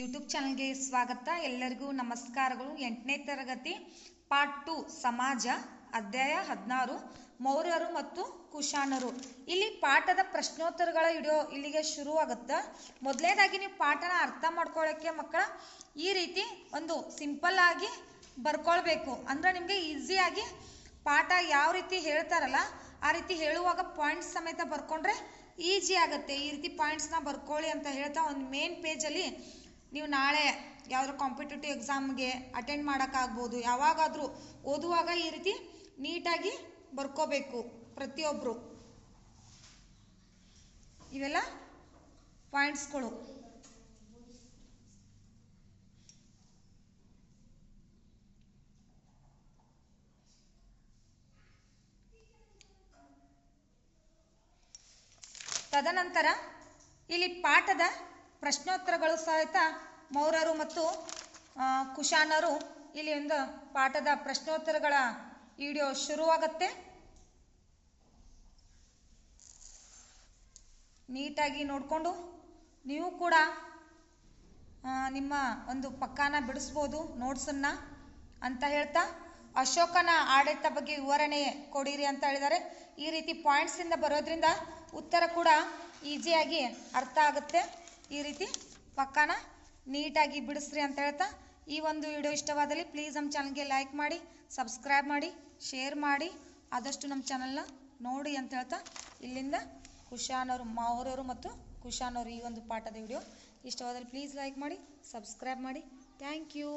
YouTube ಚಾನಲ್ಗೆ ಸ್ವಾಗತ. ಎಲ್ಲರಿಗೂ ನಮಸ್ಕಾರಗಳು. ಎಂಟನೇ ತರಗತಿ, ಪಾರ್ಟ್ ಟು, ಸಮಾಜ, ಅಧ್ಯಾಯ ಹದಿನಾರು, ಮೌರ್ಯರು ಮತ್ತು ಕುಶಾನರು ಇಲ್ಲಿ ಪಾಠದ ಪ್ರಶ್ನೋತ್ತರಗಳ ವಿಡಿಯೋ ಇಲ್ಲಿಗೆ ಶುರುವಾಗುತ್ತೆ. ಮೊದಲನೇದಾಗಿ ನೀವು ಪಾಠನ ಅರ್ಥ ಮಾಡ್ಕೊಳ್ಳೋಕ್ಕೆ ಮಕ್ಕಳ ಈ ರೀತಿ ಒಂದು ಸಿಂಪಲ್ ಆಗಿ ಬರ್ಕೊಳ್ಬೇಕು. ಅಂದ್ರೆ ನಿಮಗೆ ಈಸಿಯಾಗಿ ಪಾಠ ಯಾವ ರೀತಿ ಹೇಳ್ತಾರಲ್ಲ, ಆ ರೀತಿ ಹೇಳುವಾಗ ಪಾಯಿಂಟ್ಸ್ ಸಮೇತ ಬರ್ಕೊಂಡ್ರೆ ಈಜಿ ಆಗುತ್ತೆ. ಈ ರೀತಿ ಪಾಯಿಂಟ್ಸ್ನ ಬರ್ಕೊಳ್ಳಿ ಅಂತ ಹೇಳ್ತಾ ಒಂದು ಮೇನ್ ಪೇಜಲ್ಲಿ ನೀವು ನಾಳೆ ಯಾವ್ದಾದ್ರು ಕಾಂಪಿಟೇಟಿವ್ ಎಕ್ಸಾಮ್ಗೆ ಅಟೆಂಡ್ ಮಾಡೋಕ್ಕಾಗ್ಬೋದು. ಯಾವಾಗಾದರೂ ಓದುವಾಗ ಈ ರೀತಿ ನೀಟಾಗಿ ಬರ್ಕೋಬೇಕು ಪ್ರತಿಯೊಬ್ಬರು ಇವೆಲ್ಲ ಪಾಯಿಂಟ್ಸ್ಗಳು ತದನಂತರ ಇಲ್ಲಿ ಪಾಠದ ಪ್ರಶ್ನೋತ್ತರಗಳು ಸಹಿತ ಮೌರ್ಯರು ಮತ್ತು ಕುಶಾನರು ಇಲ್ಲಿ ಒಂದು ಪಾಠದ ಪ್ರಶ್ನೋತ್ತರಗಳ ವಿಡಿಯೋ ಶುರುವಾಗುತ್ತೆ. ನೀಟಾಗಿ ನೋಡಿಕೊಂಡು ನೀವು ಕೂಡ ನಿಮ್ಮ ಒಂದು ಪಕ್ಕಾನ ಬಿಡಿಸ್ಬೋದು ನೋಟ್ಸನ್ನು ಅಂತ ಹೇಳ್ತಾ, ಅಶೋಕನ ಆಡಳಿತ ಬಗ್ಗೆ ವಿವರಣೆ ಕೊಡಿರಿ ಅಂತ ಹೇಳಿದ್ದಾರೆ. ಈ ರೀತಿ ಪಾಯಿಂಟ್ಸಿಂದ ಬರೋದ್ರಿಂದ ಉತ್ತರ ಕೂಡ ಈಸಿಯಾಗಿ ಅರ್ಥ ಆಗುತ್ತೆ. ಈ ರೀತಿ ಪಕ್ಕಾನ ನೀಟಾಗಿ ಬಿಡಿಸ್ರಿ ಅಂತ ಹೇಳ್ತಾ ಈ ಒಂದು ವಿಡಿಯೋ ಇಷ್ಟವಾದಲ್ಲಿ ಪ್ಲೀಸ್ ನಮ್ಮ ಚಾನಲ್ಗೆ ಲೈಕ್ ಮಾಡಿ ಸಬ್ಸ್ಕ್ರೈಬ್ ಮಾಡಿ ಶೇರ್ ಮಾಡಿ, ಆದಷ್ಟು ನಮ್ಮ ಚಾನಲ್ನ ನೋಡಿ ಅಂತ ಹೇಳ್ತಾ ಇಲ್ಲಿಂದ ಕುಶಾನವರು ಮಾವರವರು ಮತ್ತು ಕುಶಾನವರು ಈ ಒಂದು ಪಾಠದ ವಿಡಿಯೋ ಇಷ್ಟವಾದಲ್ಲಿ ಪ್ಲೀಸ್ ಲೈಕ್ ಮಾಡಿ ಸಬ್ಸ್ಕ್ರೈಬ್ ಮಾಡಿ. Thank you